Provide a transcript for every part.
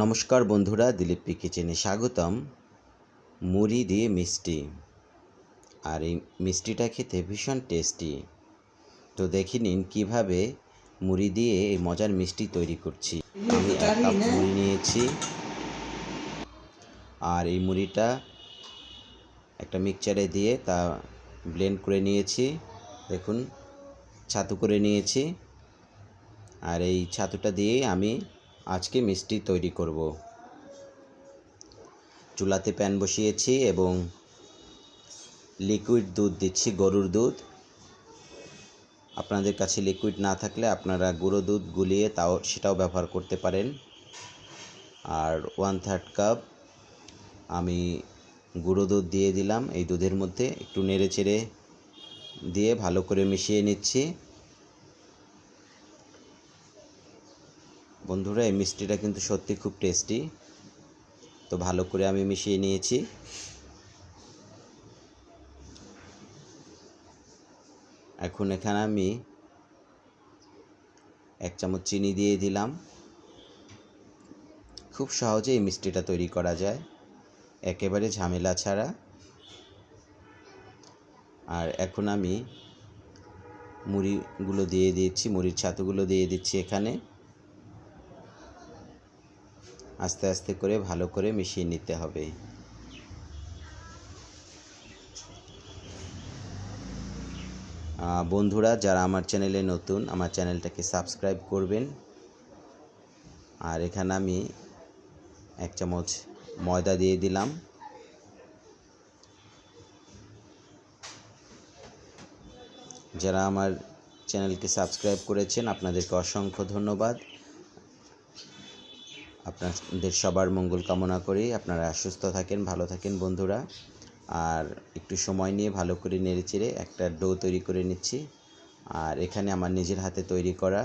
নমস্কার বন্ধুরা, দিলীপ পি কিচেনে স্বাগতম। মুড়ি দিয়ে মিষ্টি। আর এই মিষ্টিটা খেতে ভীষণ টেস্টি। তো দেখে নিন কীভাবে মুড়ি দিয়ে এই মজার মিষ্টি তৈরি করছি। আমি এক কাপ মুড়ি নিয়েছি। আর এই মুড়িটা একটা মিক্সচারে দিয়ে তা ব্লেন্ড করে নিয়েছি। দেখুন, ছাতু করে নিয়েছি। আর এই ছাতুটা দিয়েই আমি আজকে মিষ্টি তৈরি করব। চুলাতে প্যান বসিয়েছি এবং লিকুইড দুধ দিচ্ছি, গরুর দুধ। আপনাদের কাছে লিকুইড না থাকলে আপনারা গুঁড়ো দুধ গুলিয়ে তাও সেটাও ব্যবহার করতে পারেন। আর ওয়ান থার্ড কাপ আমি গুঁড়ো দুধ দিয়ে দিলাম এই দুধের মধ্যে, একটু নেড়ে চেড়ে দিয়ে ভালো করে মিশিয়ে নিচ্ছি। বন্ধুরা, এই মিষ্টিটা কিন্তু সত্যি খুব টেস্টি তো ভালো করে আমি মিশিয়ে নিয়েছি। এখন এখানে আমি এক চামচ চিনি দিয়ে দিলাম। খুব সহজে এই মিষ্টিটা তৈরি করা যায়। একেবারে ঝামেলা ছাড়া। আর এখন আমি মুড়িগুলো দিয়ে দিচ্ছি, মুড়ির ছাতুগুলো দিয়ে দিচ্ছি এখানে। আস্তে আস্তে করে ভালো করে মিশিয়ে নিতে হবে। বন্ধুরা, যারা আমার চ্যানেলে নতুন, আমার চ্যানেলটাকে সাবস্ক্রাইব করবেন। আর এখানে আমি এক চামচ ময়দা দিয়ে দিলাম। যারা আমার চ্যানেলকে সাবস্ক্রাইব করেছেন, আপনাদেরকে অসংখ্য ধন্যবাদ। আপনাদের সবার মঙ্গল কামনা করি। আপনারা সুস্থ থাকেন, ভালো থাকেন বন্ধুরা। আর একটু সময় নিয়ে ভালো করে নেড়েচেড়ে একটা ডো তৈরি করে নিচ্ছি। আর এখানে আমার নিজের হাতে তৈরি করা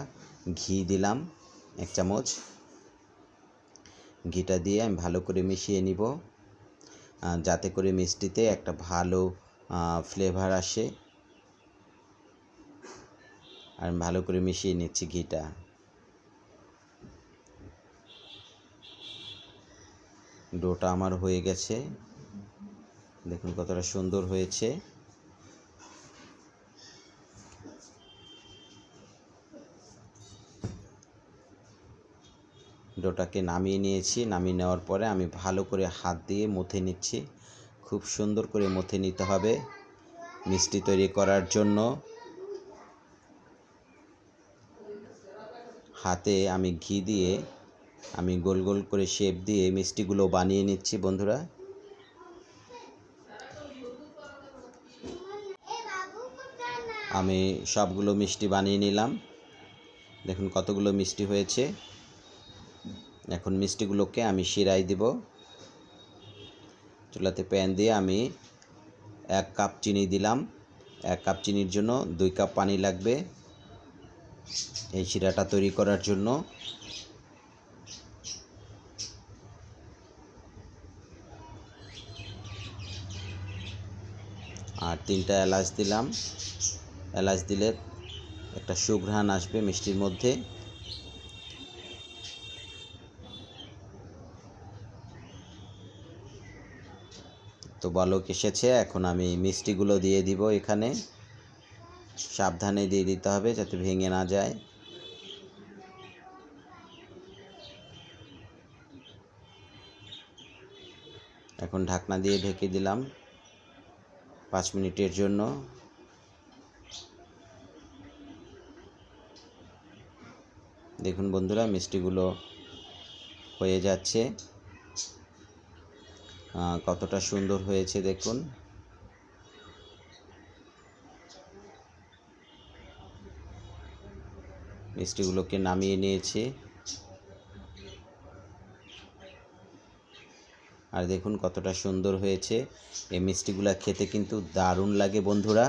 ঘি দিলাম, এক চামচ। ঘিটা দিয়ে আমি ভালো করে মিশিয়ে নিব। যাতে করে মিষ্টিতে একটা ভালো ফ্লেভার আসে। আর ভালো করে মিশিয়ে নিচ্ছি ঘিটা। ডোটা আমার হয়ে গেছে। দেখুন কতটা সুন্দর হয়েছে। ডোটাকে নামিয়ে নিয়েছি। নামিয়ে নেওয়ার পরে আমি ভালো করে হাত দিয়ে মথে নিচ্ছি। খুব সুন্দর করে মথে নিতে হবে মিষ্টি তৈরি করার জন্য। হাতে আমি ঘি দিয়ে আমি গোল গোল করে শেপ দিয়ে মিষ্টিগুলো বানিয়ে নিচ্ছি, বন্ধুরা। আমি সবগুলো মিষ্টি বানিয়ে নিলাম। দেখুন কতগুলো মিষ্টি হয়েছে। এখন মিষ্টিগুলোকে আমি শিরাই দিব। চুলাতে প্যান দিয়ে আমি এক কাপ চিনি দিলাম। এক কাপ চিনির জন্য দুই কাপ পানি লাগবে এই শিরাটা তৈরি করার জন্য। আর তিনটা এলাচ দিলাম। এলাচ দিলে একটা সুঘ্রাণ আসবে মিষ্টির মধ্যে। তো বলক এসেছে, এখন আমি মিষ্টিগুলো দিয়ে দিব এখানে। সাবধানে দিয়ে দিতে হবে যাতে ভেঙে না যায়। এখন ঢাকনা দিয়ে ঢেকে দিলাম। পাঁচ মিনিটের জন্য। দেখুন বন্ধুরা, মিষ্টিগুলো হয়ে যাচ্ছে। কতটা সুন্দর হয়েছে দেখুন। মিষ্টিগুলোকে নামিয়ে নিয়েছি। আর দেখুন কতটা সুন্দর হয়েছে। এই মিষ্টিগুলো খেতে কিন্তু দারুণ লাগে বন্ধুরা।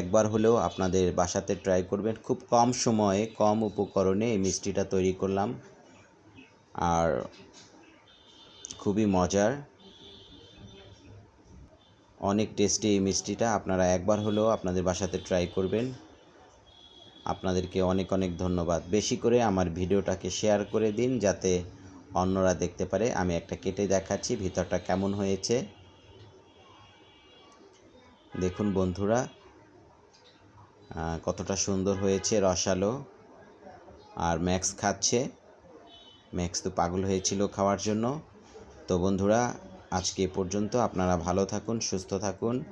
একবার হলেও আপনাদের বাসাতে ট্রাই করবেন। খুব কম সময়ে, কম উপকরণে এই মিষ্টিটা তৈরি করলাম। আর খুবই মজার। অনেক টেস্টি এই মিষ্টিটা। আপনারা একবার হলেও আপনাদের বাসাতে ট্রাই করবেন। আপনাদেরকে অনেক অনেক ধন্যবাদ। বেশি করে আমার ভিডিওটাকে শেয়ার করে দিন যাতে অন্যরা দেখতে পারে, আমি একটা কেটে দেখাচ্ছি, ভিতরটা কেমন হয়েছে। দেখুন বন্ধুরা কতটা সুন্দর হয়েছে রসালো। আর ম্যাক্স খাচ্ছে। ম্যাক্স তো পাগল হয়েছিল খাওয়ার জন্য। তো বন্ধুরা, আজকে পর্যন্ত আপনারা ভালো থাকুন, সুস্থ থাকুন।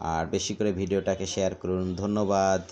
আর বেশি করে ভিডিওটাকে শেয়ার করুন। ধন্যবাদ।